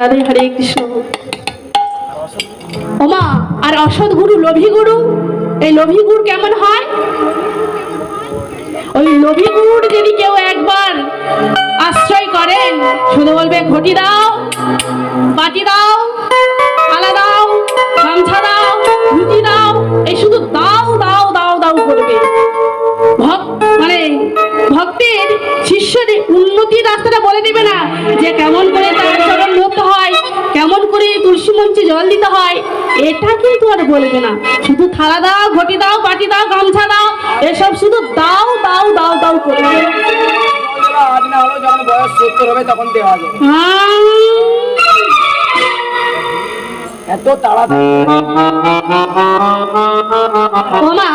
হরে হরে কৃষ্ণ। ওমা, আর গুরু, লোভী গুরু? এই লোভী কেমন হয়? ওই লোভী যদি কেউ একবার আশ্রয় করেন, শুধু বলবে, ঘটি দাও, বাটি দাও, থালা দাও, গামছা দাও, ধুতি দাও। এই শুধু দাও দাও দাও দাও করবে। মানে ভক্তের শিষ্যের উন্নতির রাস্তাটা বলে দেবে না যে, কেমন করে তুলসী জল দিতে হয়। এটা কিন্তু আর বলবে না? শুধু থালা দাও ঘটি দাও বাটি দাও গামছা দাও এসব শুধু দাও দাও দাও দাও করবে আজ না হলেও যখন বয়স সত্তর হবে তখন দেওয়া যাবে এত তাড়াতাড়ি। ওমা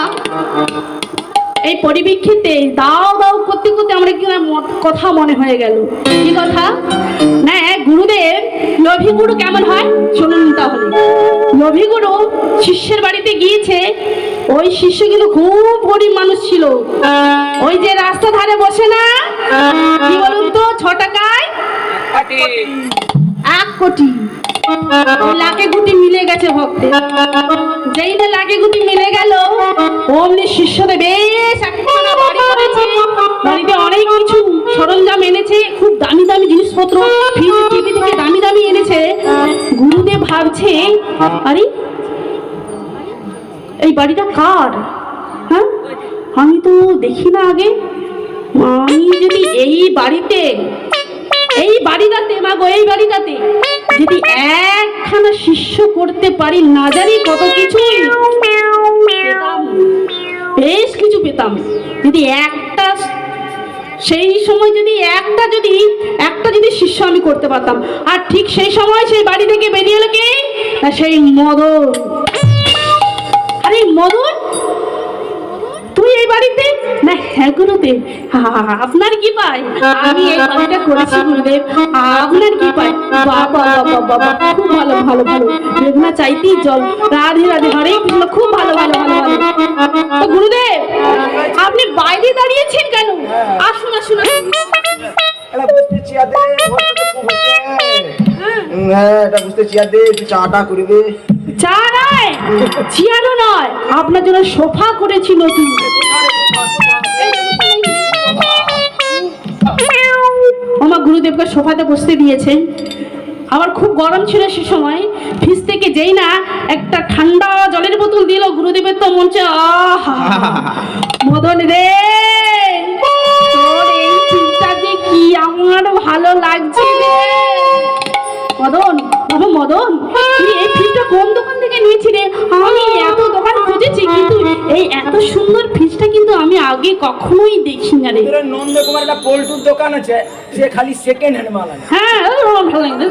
এই পরিপ্রেক্ষিতে দাও দাও করতে করতে আমরা কি কথা মনে হয়ে গেল? কি কথা? না গুরুদেব লোভী কেমন হয়? শুনুন তাহলে। লোভী শিষ্যের বাড়িতে গিয়েছে। ওই শিষ্য কিন্তু খুব গরিব মানুষ ছিল। ওই যে রাস্তা ধারে বসে না? কি বলুন তো, ছ টাকায়? এক কোটি। লাখে গুটি মিলে গেছে ভক্তের। যেই না লাখে গুটি মিলে গেল, অমনি শিষ্যদের বেশ একখানা বাড়ি করেছে। বাড়িতে অনেক কিছু সরঞ্জাম এনেছে, খুব দামি দামি জিনিসপত্র ফ্রিজ ভাবছে আরে, এই বাড়িটা কার? হ্যাঁ? আমি তো দেখি না আগে। আমি যদি এই বাড়িতে, এই বাড়িটাতে, মাগো, এই বাড়িটাতে যদি একখানা শিষ্য করতে পারি, না জানি কত পেতাম। বেশ কিছু পেতাম। যদি একটা, সেই সময় যদি একটা যদি একটা যদি শিষ্য আমি করতে পারতাম। আর ঠিক সেই সময় সেই বাড়ি থেকে সেই মদন। আরে, মদন? তুই এই বাড়িতে? না হ্যাঁ আপনার কি আমি এই করেছি, গুরুদেব। আপনার কি বাবা বাবা বাবা খুব ভালো ভালো ভালো। বেদনা চাইতেই জল। রাধে রাধে, হরে কৃষ্ণ, খুব ভালো ভালো ভালো ভালো। গুরুদেব, আপনি বাইরে দাঁড়িয়েছেন কেন? আসুন আসুন আসুন। হ্যাঁ চা আপনার জন্য সোফা করেছি নতুন। আমার গুরুদেবকে সোফাতে বসতে দিয়েছেন আমার খুব গরম ছিল সে সময়। ফ্রিজ থেকে যেই না একটা ঠান্ডা জলের বোতল দিল গুরুদেবের তো মঞ্চে আহা। মদন রে এই ফ্রিজটা যে কি আমার ভালো লাগছে মদন বাবা মদন তুই এই ফ্রিজটা কোন দোকান থেকে নিয়েছি রে আমি এত দোকান খুঁজেছি কিন্তু এই এত সুন্দর ফ্রিজটা কিন্তু আমি আগে কখনোই দেখি না রে নন্দকুমার একটা পোল্টুর দোকান আছে সে খালি সেকেন্ড হ্যান্ড মাল হ্যাঁ ও, ভালো লাগে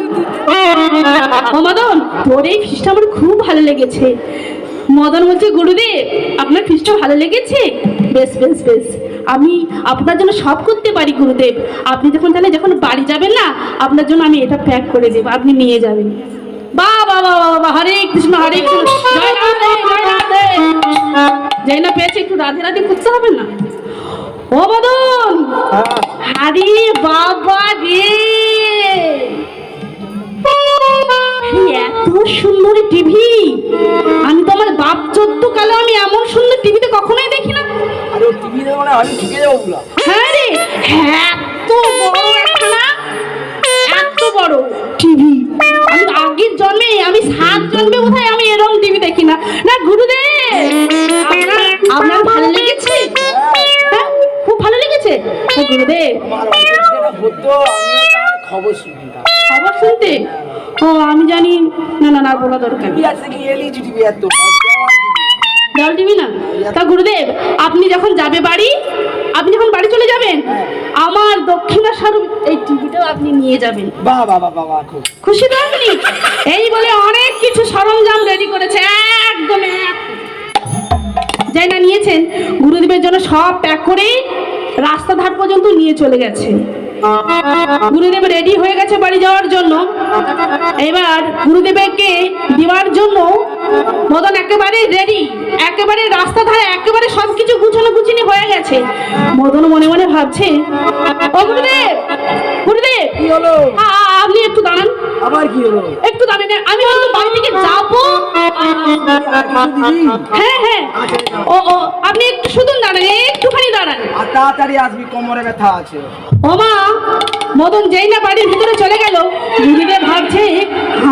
ও মদন তোর এই ফিসটা আমার খুব ভালো লেগেছে। মদন বলছে গুরুদেব আপনার ফিসটা ভালো লেগেছে? বেশ বেশ বেশ। আমি আপনার জন্য সব করতে পারি, গুরুদেব। আপনি যখন তাহলে যখন বাড়ি যাবেন না, আপনার জন্য আমি এটা প্যাক করে দেবো, আপনি নিয়ে যাবেন। বা বা বা বা হরে কৃষ্ণ হরে কৃষ্ণ। যাই না পেয়েছে, একটু রাধে রাধে করতে হবে না। ও হ্যাঁ আরে বাবা রে! এত সুন্দর টিভি! পুরা হ্যাঁ রে এত বড় একখানা এত বড়। টিভি। আমি আগের জন্মে আমি সাত জন্মে বোধহয় আমি এরকম টিভি দেখি না। না গুরুদেব আপনার- ভালো লেগেছে? হ্যাঁ খুব ভালো লেগেছে? গুরুদেব। হতো খবর শুনতাম খবর শুনতে? ও আমি জানি না না না বলা দরকার টিভি আছে কি এলইডি টিভি এত জল টিভি না? তা গুরুদেব আপনি যখন যাবে বাড়ি আপনি যখন বাড়ি চলে যাবেন আমার দক্ষিণা স্বরূপ এই টিভিটাও আপনি নিয়ে যাবেন। বাহ বাহ বাহ বাহ খুশি তো আপনি? এই বলে অনেক কিছু সরঞ্জাম রেডি করেছে একদম এক। যাই না নিয়েছেন গুরুদেবের জন্য সব প্যাক করে রাস্তা ধার পর্যন্ত নিয়ে চলে গেছে। গুরুদেব রেডি হয়ে গেছে বাড়ি যাওয়ার জন্য। এবার গুরুদেবকে দেওয়ার জন্য মদন একেবারে রেডি একেবারে রাস্তা ধারে একেবারে সবকিছু গুছানো গুছিনি হয়ে গেছে। মদন মনে মনে ভাবছে ও গুরুদেব গুরুদেব কি হলো? আ- আ- আপনি একটু দাঁড়ান। আবার কি হলো? একটু দাঁড়ান আমি হয়তো বাড়ি থেকে যাব। হ্যাঁ হ্যাঁ। ও ও আপনি একটু শুধু দাঁড়ান একটুখানি দাঁড়ান। তাড়াতাড়ি আসবি কোমরে ব্যথা আছে। ওমা মদন যেই না বাড়ির ভিতরে চলে গেল গুরুদেব ভাবছে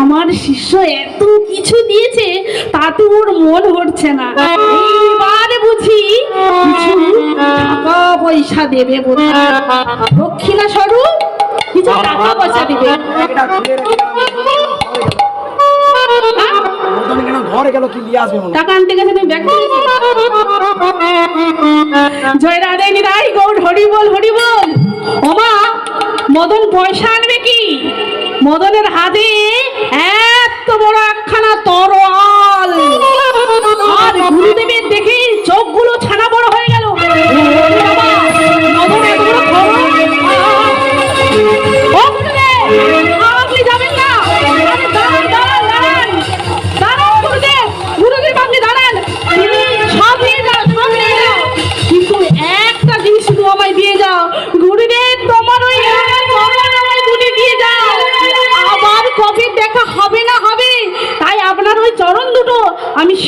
আমার শিষ্য এত কিছু দিয়েছে তাতে ওর মন ভরছে না। এইবার বুঝি টাকা পয়সা দেবে দক্ষিণা স্বরূপ কিছু টাকা পয়সা দেবে। ঘরে গেল কি নিয়ে আসবে টাকা আনতে গেছে তুমি ব্যাগ করেছি জয় রাধে নিরাই গৌর হরি বল হরি বল ওমা মদন পয়সা আনবে কি? মদনের হাতে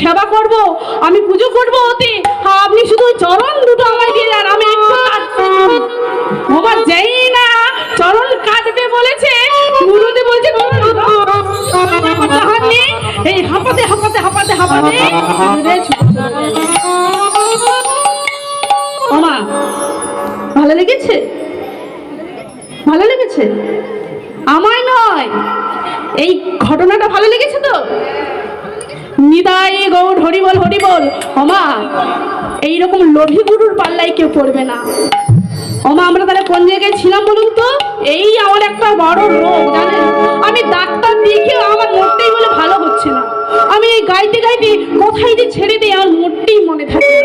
সেবা করব, আমি পুজো করব ওতে আপনি শুধু চরণ দুটো আমায় দিয়ে যান, আমি একটু বাবা যেই না চরণ কাটবে বলেছে, গুরুদেব বলছে এই হাঁপাতে হাঁপাতে হাঁপাতে হাঁপাতে। ওমা, ভালো লেগেছে? ভালো লেগেছে? আমায় নয়, এই ঘটনাটা ভালো লেগেছে তো? নিতাই গৌর হরিবল হরিবল। ওমা, এইরকম লোভী গুরুর পাল্লায় কেউ পড়বে না। ওমা, আমরা তাহলে কোন জায়গায় ছিলাম বলুন তো? এই আমার একটা বড় রোগ, জানেন? আমি ডাক্তার দেখিয়ে আমার মোটটাই বলে ভালো হচ্ছে না। আমি এই গাইতে গাইতে কোথায় যে ছেড়ে দিই, আমার মোটটাই মনে থাকে?